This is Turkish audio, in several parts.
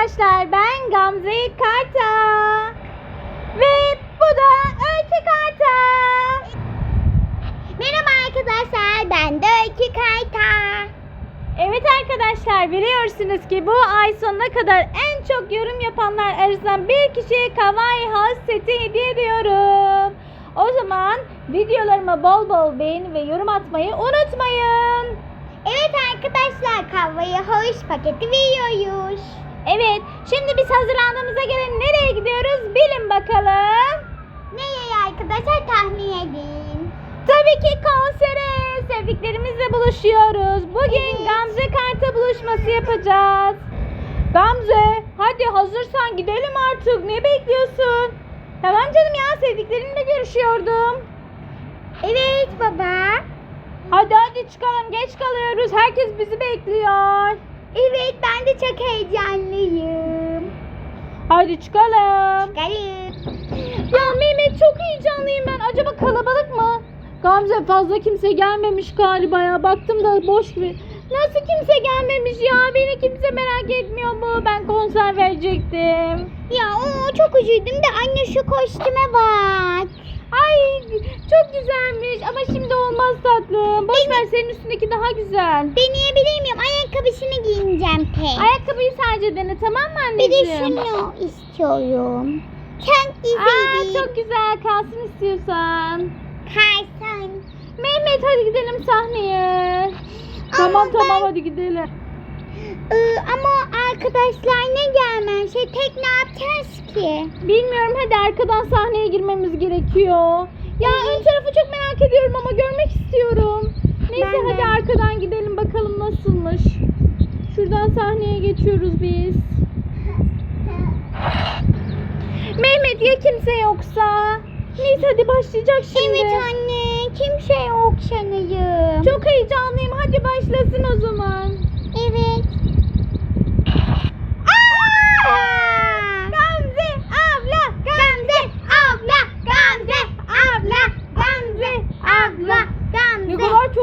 arkadaşlar ben Gamze Karta ve bu da Öykü Karta. Merhaba arkadaşlar ben de Öykü Kayta. Evet arkadaşlar biliyorsunuz ki bu ay sonuna kadar en çok yorum yapanlar arasından bir kişiye Kawaii House seti hediye ediyorum. O zaman videolarıma bol bol beğeni ve yorum atmayı unutmayın. Evet arkadaşlar kahveye hoş paketi veriyoruz. Evet şimdi biz hazırlandığımıza göre nereye gidiyoruz bilin bakalım. Nereye arkadaşlar tahmin edin. Tabii ki konsere. Sevdiklerimizle buluşuyoruz. Bugün Evet. Gamze Karta buluşması yapacağız. Gamze hadi hazırsan gidelim artık. Ne bekliyorsun? Tamam canım ya sevdiklerimle görüşüyordum. Evet baba. Hadi hadi çıkalım geç kalıyoruz. Herkes bizi bekliyor. Evet ben de çok heyecanlıyım. Hadi çıkalım. Gelin. Ya Mehmet çok heyecanlıyım ben. Acaba kalabalık mı? Gamze fazla kimse gelmemiş galiba ya. Baktım da boş gibi. Nasıl kimse gelmemiş ya? Beni kimse merak etmiyor mu? Ben konser verecektim. Ya o çok üzüldüm de anne şu kostüme bak. Çok güzelmiş ama şimdi olmaz tatlım. Boş ver senin üstündeki daha güzel. Deneyebilir miyim? Ayakkabısını giyineceğim pek. Ayakkabıyı sadece dene tamam mı Bir anneciğim? de şunu istiyorum. Çok Aa, güzel. çok güzel kalsın istiyorsan. Kaysan. Mehmet hadi gidelim sahneye. Tamam Ama tamam ben- hadi gidelim. Ee, ama arkadaşlar ne gelmez? Şey tek ne yapacağız ki? Bilmiyorum hadi arkadan sahneye girmemiz gerekiyor. Ya ön tarafı çok merak ediyorum ama görmek istiyorum. Neyse Ben de. hadi arkadan gidelim bakalım nasılmış. Şuradan sahneye geçiyoruz biz. Mehmet ya kimse yoksa? Neyse hadi başlayacak şimdi. Evet anne. Kimse yok sanırım. Çok heyecanlıyım hadi başlasın o zaman. Evet. Aa! Gamze abla, Gamze abla, Gamze abla, Gamze abla, Ne Gamze. kadar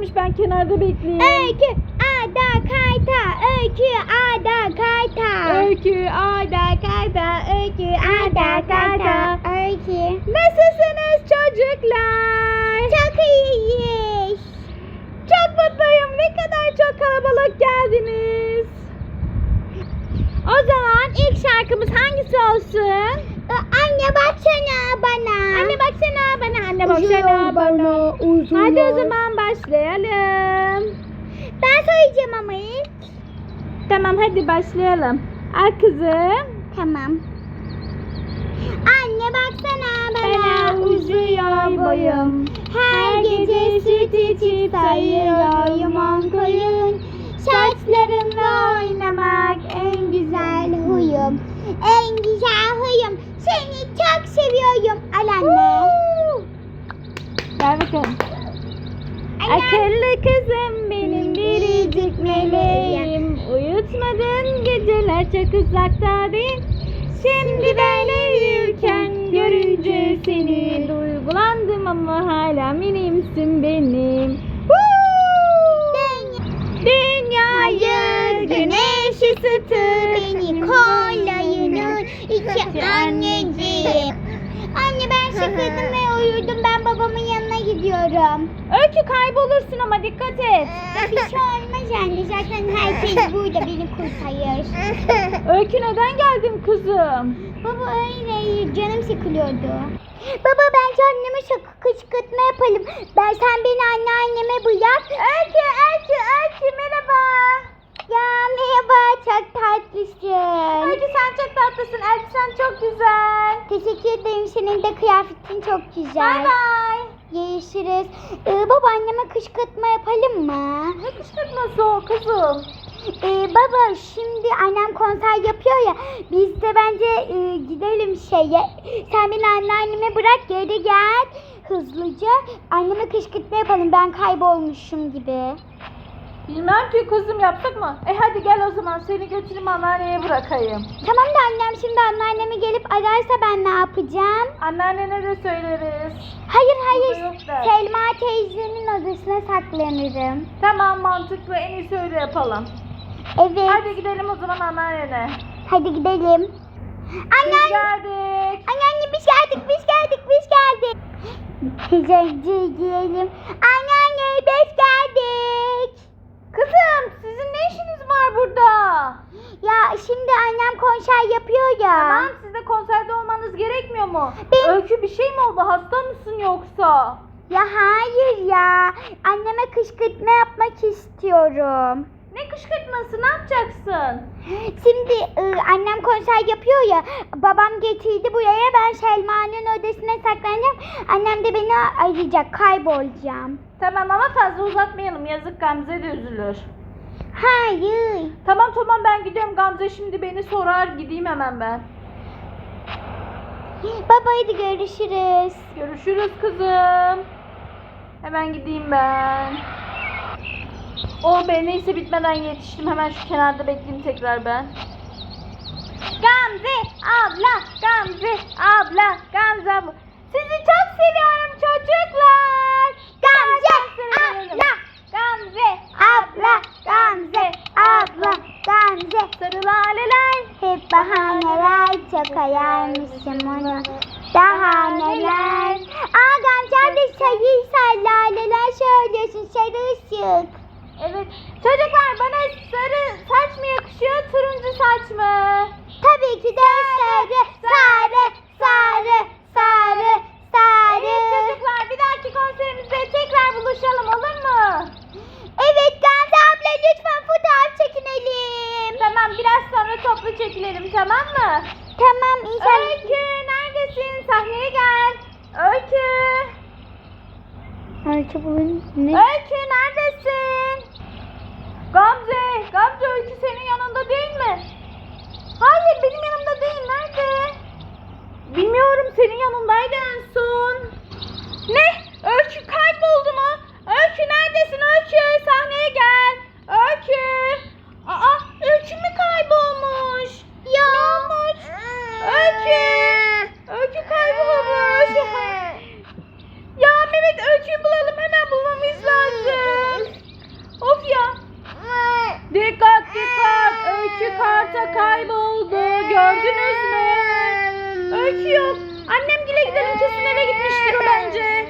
gelmiş ben kenarda bekleyeyim. Öykü ada kayta, öykü ada kayta. Öykü, Ayda, Kayda, Öykü, Ayda, Kayda. Öykü. Nasılsınız çocuklar? Çok iyiyiz. Çok mutluyum. Ne kadar çok kalabalık geldiniz. O zaman ilk şarkımız hangisi olsun? Anne baksana bana. Anne baksana bana. Anne baksana bana. uzun Hadi o zaman başlayalım. Ben söyleyeceğim ama ilk. Tamam hadi başlayalım. Al kızım. Tamam. Anne baksana Bana bana uzuyor boyum. Her gece süt içip sayıyorum on koyun Saçlarımla oynamak en güzel huyum En güzel huyum çok seviyorum Al anne Gel bakalım. Akıllı kızım benim biricik meleğim. Uyutmadın geceler çok uzakta değil Şimdi ben uyurken görünce seni Duygulandım ama hala minimsin benim. Dünyayı güneş ısıtır Beni kollayınır iki Anne sıkıldım ve uyudum ben babamın yanına gidiyorum Öykü kaybolursun ama dikkat et Bir şey olmaz anne zaten herkes burada beni kurtarır Öykü neden geldin kızım? Baba öyle canım sıkılıyordu. Baba bence anneme şaka kışkırtma yapalım. Ben sen beni anneanneme bırak. Öykü, Öykü, Öykü merhaba. Ya merhaba çok tatlısın. Öykü sen çok tatlısın. Elbisen çok güzel. Teşekkür ederim senin de kıyafetin çok güzel. Bay bay. Görüşürüz. Ee, baba anneme kışkırtma yapalım mı? Ne kışkırtması o kızım? Ee, baba şimdi annem konser yapıyor ya biz de bence e, gidelim şeye. Sen beni anneanneme bırak geri gel hızlıca. Anneme kışkırtma yapalım ben kaybolmuşum gibi. Bilmem ki kızım yaptık mı? E hadi gel o zaman seni götüreyim anneanneye bırakayım. Tamam da annem şimdi anneannemi gelip ararsa ben ne yapacağım? Anneannene de söyleriz. Hayır hayır Burada yok da. Selma teyzemin odasına saklanırım. Tamam mantıklı en iyisi öyle yapalım. Evet. Hadi gidelim o zaman anneannene. Hadi gidelim. Anne, Biz geldik. anne, anne biz geldik, biz geldik, biz geldik. Güzelce giyelim. Anne, anne biz geldik. Kızım sizin ne işiniz var burada? Ya şimdi annem konser yapıyor ya. Tamam siz de konserde olmanız gerekmiyor mu? Ben- Öykü bir şey mi oldu? Hasta mısın yoksa? Ya hayır ya. Anneme kışkırtma yapmak istiyorum. Ne kışkırtması ne yapacaksın? Şimdi e, annem konser yapıyor ya. Babam getirdi buraya. Ben Selma'nın odasına saklanacağım. Annem de beni arayacak. Kaybolacağım. Tamam ama fazla uzatmayalım. Yazık Gamze de üzülür. Hayır. Tamam tamam ben gidiyorum. Gamze şimdi beni sorar. Gideyim hemen ben. Baba hadi görüşürüz. Görüşürüz kızım. Hemen gideyim ben. Oh be neyse bitmeden yetiştim. Hemen şu kenarda bekleyeyim tekrar ben. Gamze abla, Gamze abla, Gamze abla. Sizi çok seviyorum çocuklar. Gamze Seviyorum. abla. Gamze Abla, Gamze, abla, Gamze. Sarı laleler. Hep bahaneler çok ayarmışım onu. Daha neler. Aa Gamze abla sayı laleler sarı ışık. Evet. Çocuklar bana sarı saç mı yakışıyor, turuncu saç mı? Tabii ki de sarı, sarı, sarı, sarı, sarı. Evet çocuklar bir dahaki konserimizde tekrar buluşalım olur mu? Evet Gamze abla lütfen fotoğraf çekinelim. Tamam biraz sonra toplu çekilelim tamam mı? Tamam inşallah. Öykü neredesin? Sahneye gel. Öykü. Öykü bugün Öykü neredesin? Gamze. Gamze Öykü senin yanında değil mi? Hayır benim yanımda değil. Nerede? Bilmiyorum senin yanındaydı en son. Ne? Öykü kayboldu mu? Öykü neredesin Öykü? Sahneye gel. Öykü. Aa Öykü mü kaybolmuş? Ya. Ne olmuş? Öykü. Öykü kaybolmuş. Öykü'yü bulalım hemen bulmamız lazım. Of ya. Dikkat dikkat. Öykü karta kayboldu. Gördünüz mü? Öykü yok. Annem gile gidelim kesin eve gitmiştir o bence.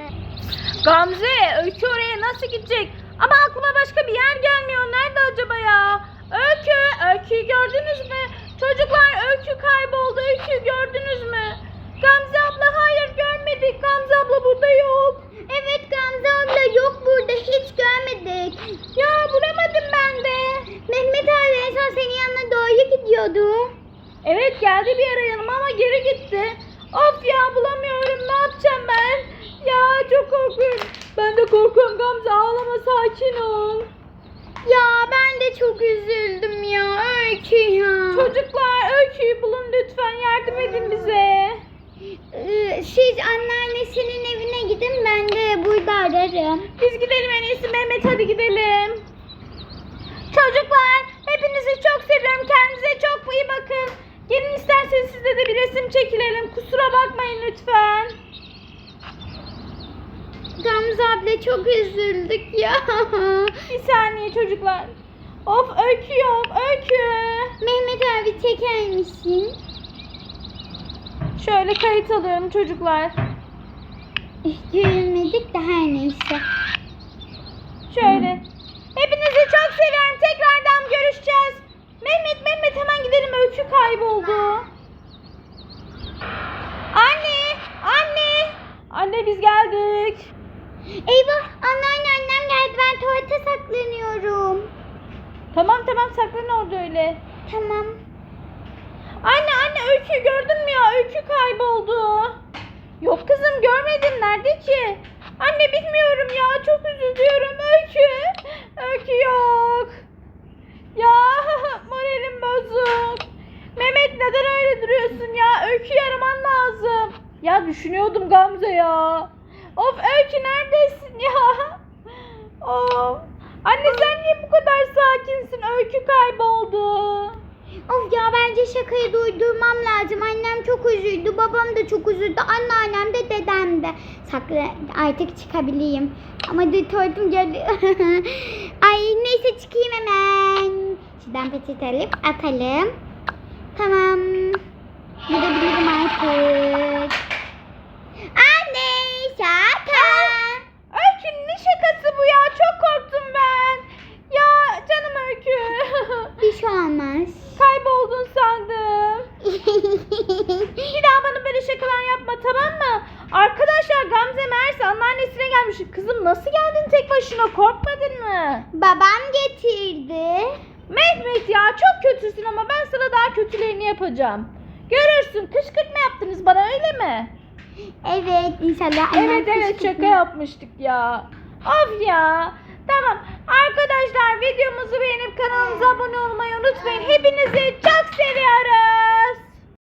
Gamze Öykü oraya nasıl gidecek? Ama aklıma başka bir yer gelmiyor. Nerede acaba ya? Öykü, Öykü'yü gördünüz mü? Çocuklar Öykü kayboldu. Öykü'yü gördünüz mü? Gamze abla hayır görmedik. Gamze abla burada yok. Evet Gamze abla yok burada hiç görmedik. Ya bulamadım ben de. Mehmet abi en son senin yanına doğru gidiyordu. Evet geldi bir ara yanıma ama geri gitti. Of ya bulamıyorum ne yapacağım ben? Ya çok korkuyorum. Ben de korkuyorum Gamze ağlama sakin ol. Ya ben de çok üzüldüm ya Öykü ya. Çocuklar öyküyü bulun lütfen yardım edin bize. Ee, siz anneannesinin evine gidin ben de burada ararım. Biz gidelim en iyisi Mehmet hadi gidelim. Çocuklar hepinizi çok seviyorum. Kendinize çok iyi bakın. Gelin isterseniz sizde de bir resim çekilelim. Kusura bakmayın lütfen. Gamze abla çok üzüldük ya. Bir saniye çocuklar. Of öykü yok öykü. Mehmet abi çeker misin? Şöyle kayıt alıyorum çocuklar. Görmedik de her neyse. Şöyle. Hepinizi çok seviyorum. Tekrardan görüşeceğiz. Mehmet Mehmet hemen gidelim. Öykü kayboldu. Anne! Anne! Anne biz geldik. Eyvah anneanne annem geldi ben tuvalete saklanıyorum. Tamam tamam saklan orada öyle. Tamam. Anne anne Öykü'yü gördün mü ya? Öykü kayboldu. Yok kızım görmedim. Nerede ki? Anne bilmiyorum ya. Çok üzülüyorum. Öykü. Öykü yok. Ya moralim bozuk. Mehmet neden öyle duruyorsun ya? Öyküyü araman lazım. Ya düşünüyordum Gamze ya. Of Öykü neredesin ya? Of. Anne sen niye bu kadar sakinsin? Öykü kayboldu. Of ya bence şakayı duydurmam lazım. Annem çok üzüldü, babam da çok üzüldü, anneannem de dedem de. Sakla artık çıkabileyim. Ama tuvaletim geldi. Ay neyse çıkayım hemen. Şuradan peçete alıp atalım. Tamam. Gidebilirim artık. Anne şaka. Öykü ne şakası bu ya? Çok korktum ben. Ya canım Öykü. Bir şey olmaz. Kayboldun sandım. Bir daha bana böyle şakalar yapma tamam mı? Arkadaşlar Gamze Mersi anneannesine gelmiş. Kızım nasıl geldin tek başına korkmadın mı? Babam getirdi. Mehmet ya çok kötüsün ama ben sana daha kötülerini yapacağım. Görürsün kışkırtma yaptınız bana öyle mi? Evet inşallah. annem Evet evet kışkırtma- şaka yapmıştık ya. Of ya. Tamam arkadaşlar videomuzu beğenip kanalımıza abone olmayı unutmayın. Hepinizi çok seviyorum.